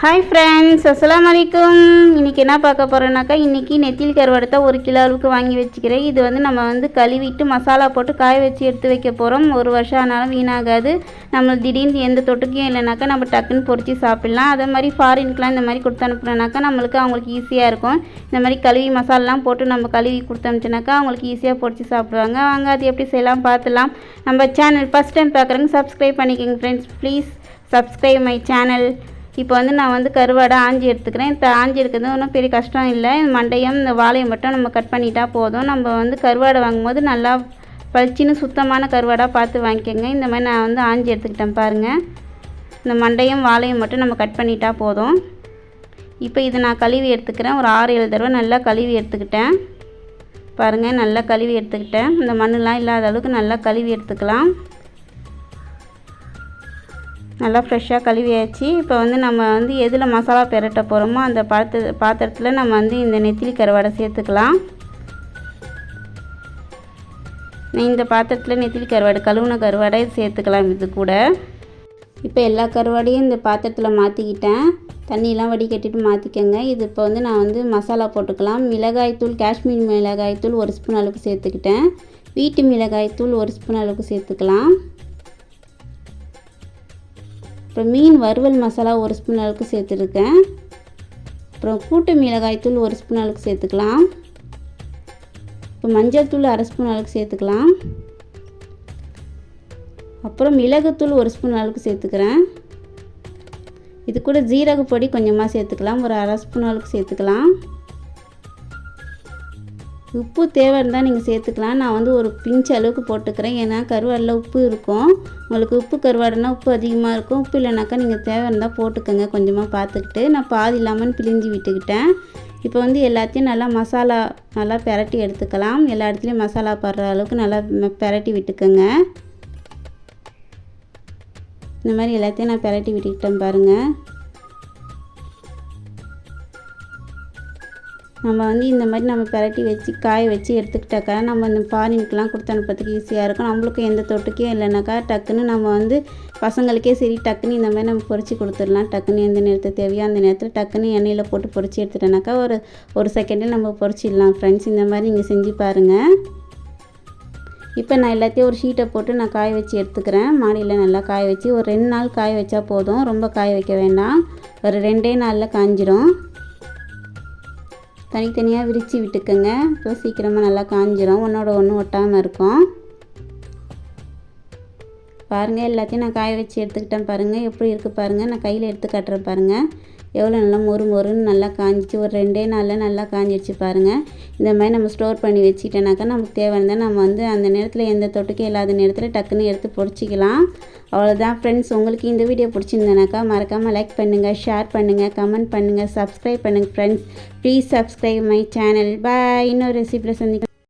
Hi friends அஸ்லாம் அலைக்கும் இன்றைக்கி என்ன பார்க்க போகிறோன்னாக்கா இன்றைக்கி நெத்திலி கருவாடத்தை ஒரு கிலோ அளவுக்கு வாங்கி வச்சுக்கிறேன். இது வந்து நம்ம வந்து கழுவிட்டு மசாலா போட்டு காய வச்சு எடுத்து வைக்க போகிறோம் ஒரு வருஷம் ஆனாலும் வீணாகாது. நம்ம திடீர்னு எந்த தொட்டுக்கும் இல்லைனாக்கா நம்ம டக்குன்னு பொறிச்சு சாப்பிட்லாம். அதே மாதிரி ஃபாரின்க்கெலாம் இந்த மாதிரி கொடுத்து அனுப்புனோனாக்கா நம்மளுக்கு அவங்களுக்கு ஈஸியாக இருக்கும். இந்த மாதிரி கழுவி மசாலாலாம் போட்டு நம்ம கழுவி கொடுத்து அனுப்பிச்சோனாக்கா அவங்களுக்கு ஈஸியாக பொரிச்சு சாப்பிடுவாங்க. வாங்க அது எப்படி செய்யலாம் பார்த்துலாம் நம்ம சேனல் ஃபஸ்ட் டைம் பார்க்குறவங்க சப்ஸ்கிரைப் பண்ணிக்கோங்க friends please subscribe my channel இப்போ வந்து நான் வந்து கருவாடை ஆஞ்சி எடுத்துக்கிறேன். இந்த ஆஞ்சி எடுக்கிறது ஒன்றும் பெரிய கஷ்டம் இல்லை. இந்த மண்டையும் இந்த வாழையும் மட்டும் நம்ம கட் பண்ணிட்டா போதும். நம்ம வந்து கருவாடை வாங்கும்போது நல்லா பளிச்சின்னு சுத்தமான கருவாடாக பார்த்து வாங்கிக்கோங்க. இந்த மாதிரி நான் வந்து ஆஞ்சி எடுத்துக்கிட்டேன் பாருங்கள் இந்த மண்டையும் வாழையும் மட்டும் நம்ம கட் பண்ணிட்டா போதும். இப்போ இதை நான் கழுவி எடுத்துக்கிறேன். ஒரு ஆறு ஏழு தடவை நல்லா கழுவி எடுத்துக்கிட்டேன். பாருங்கள் நல்லா கழுவி எடுத்துக்கிட்டேன். இந்த மண்ணெலாம் இல்லாத அளவுக்கு நல்லா கழுவி எடுத்துக்கலாம். நல்லா ஃப்ரெஷ்ஷாக கழுவியாச்சு. இப்போ வந்து நம்ம வந்து எதில் மசாலா பெரட்ட போகிறோமோ அந்த பாத்திர பாத்திரத்தில் நம்ம வந்து இந்த நெத்திலி கருவாடை சேர்த்துக்கலாம். இந்த பாத்திரத்தில் நெத்திலி கருவாடு கழுவுன கருவாடை சேர்த்துக்கலாம் இது கூட. இப்போ எல்லா கருவாடையும் இந்த பாத்திரத்தில் மாற்றிக்கிட்டேன் தண்ணியெலாம் வடிகட்டிட்டு மாற்றிக்கோங்க இது இப்போ வந்து நான் வந்து மசாலா போட்டுக்கலாம். மிளகாய்த்தூள் காஷ்மீர் மிளகாய்த்தூள் ஒரு ஸ்பூன் அளவுக்கு சேர்த்துக்கிட்டேன். வீட்டு மிளகாய்த்தூள் ஒரு ஸ்பூன் அளவுக்கு சேர்த்துக்கலாம். அப்புறம் மீன் வறுவல் மசாலா ஒரு ஸ்பூன் அளவுக்கு சேர்த்துருக்கேன். அப்புறம் கூட்டு மிளகாய்த்தூள் ஒரு ஸ்பூன் அளவுக்கு சேர்த்துக்கலாம். இப்போ மஞ்சள் தூள் அரை ஸ்பூன் அளவுக்கு சேர்த்துக்கலாம். அப்புறம் மிளகுத்தூள் ஒரு ஸ்பூன் அளவுக்கு சேர்த்துக்கிறேன். இது கூட ஜீரக பொடி கொஞ்சமாக சேர்த்துக்கலாம். ஒரு அரை ஸ்பூன் அளவுக்கு சேர்த்துக்கலாம். உப்பு தேவைன்னு தான் நீங்கள் சேர்த்துக்கலாம். நான் வந்து ஒரு பிஞ்ச் அளவுக்கு போட்டுக்கிறேன். ஏன்னா கருவாடில் உப்பு இருக்கும். உங்களுக்கு உப்பு கருவாடுனா உப்பு அதிகமாக இருக்கும். உப்பு இல்லைனாக்கா நீங்கள் தேவைன்னு தான் போட்டுக்கோங்க. கொஞ்சமாக பார்த்துக்கிட்டு. நான் பாதி இல்லாமல் பிழிஞ்சு விட்டுக்கிட்டேன். இப்போ வந்து எல்லாத்தையும் நல்லா மசாலா நல்லா பெரட்டி எடுத்துக்கலாம். எல்லா இடத்துலையும் மசாலா படுற அளவுக்கு நல்லா பெரட்டி விட்டுக்கோங்க. இந்த மாதிரி எல்லாத்தையும் நான் பெரட்டி விட்டுக்கிட்டேன் பாருங்கள் நம்ம வந்து இந்த மாதிரி நம்ம பரட்டி வச்சு காய வச்சு எடுத்துக்கிட்டாக்கா நம்ம இந்த ஃபாரினுக்கெலாம் கொடுத்து அனுப்புறதுக்கு ஈஸியாக இருக்கும். நம்மளுக்கும் எந்த தொட்டுக்கே இல்லைனாக்கா டக்குன்னு நம்ம வந்து பசங்களுக்கே சரி டக்குன்னு இந்த மாதிரி நம்ம பொறிச்சு கொடுத்துடலாம். டக்குன்னு எந்த நேரத்தை தேவையோ அந்த நேரத்தில் டக்குன்னு எண்ணெயில் போட்டு பொறிச்சு எடுத்துட்டோனாக்கா ஒரு ஒரு செகண்டில் நம்ம பொறிச்சிடலாம். ஃப்ரெண்ட்ஸ் இந்த மாதிரி நீங்கள் செஞ்சு பாருங்கள் இப்போ நான் எல்லாத்தையும் ஒரு ஷீட்டை போட்டு நான் காய வச்சு எடுத்துக்கிறேன். மாடியில் நல்லா காய வச்சு ஒரு ரெண்டு நாள் காய வச்சா போதும். ரொம்ப காய வைக்க வேண்டாம். ஒரு ரெண்டே நாளில் காஞ்சிடும் தனித்தனியாக விரித்து விட்டுக்கோங்க. இப்போ சீக்கிரமாக நல்லா காஞ்சிரும். ஒன்றோட ஒன்று ஒட்டாமல் இருக்கும். பாருங்கள் எல்லாத்தையும் நான் காய வச்சு எடுத்துக்கிட்டேன் பாருங்கள் எப்படி இருக்குது பாருங்கள் நான் கையில் எடுத்து காட்டுறேன் பாருங்கள் எவ்வளோ நல்லா மொறு மொறுன்னு நல்லா காஞ்சிச்சு. ஒரு ரெண்டே நாளில் நல்லா காஞ்சிடுச்சு பாருங்கள் இந்த மாதிரி நம்ம ஸ்டோர் பண்ணி வச்சுட்டேனாக்கா நமக்கு தேவை நம்ம வந்து அந்த நேரத்தில் எந்த தொட்டுக்கும் இல்லாத நேரத்தில் டக்குன்னு எடுத்து பொடிச்சிக்கலாம் அவ்வளோதான் ஃப்ரெண்ட்ஸ் உங்களுக்கு இந்த வீடியோ பிடிச்சிருந்தேனாக்கா மறக்காமல் லைக் பண்ணுங்கள் ஷேர் பண்ணுங்கள் கமெண்ட் பண்ணுங்கள் சப்ஸ்கிரைப் பண்ணுங்கள் friends please subscribe my channel bye இன்னொரு ரெசிபியில் சந்திக்கலாம்.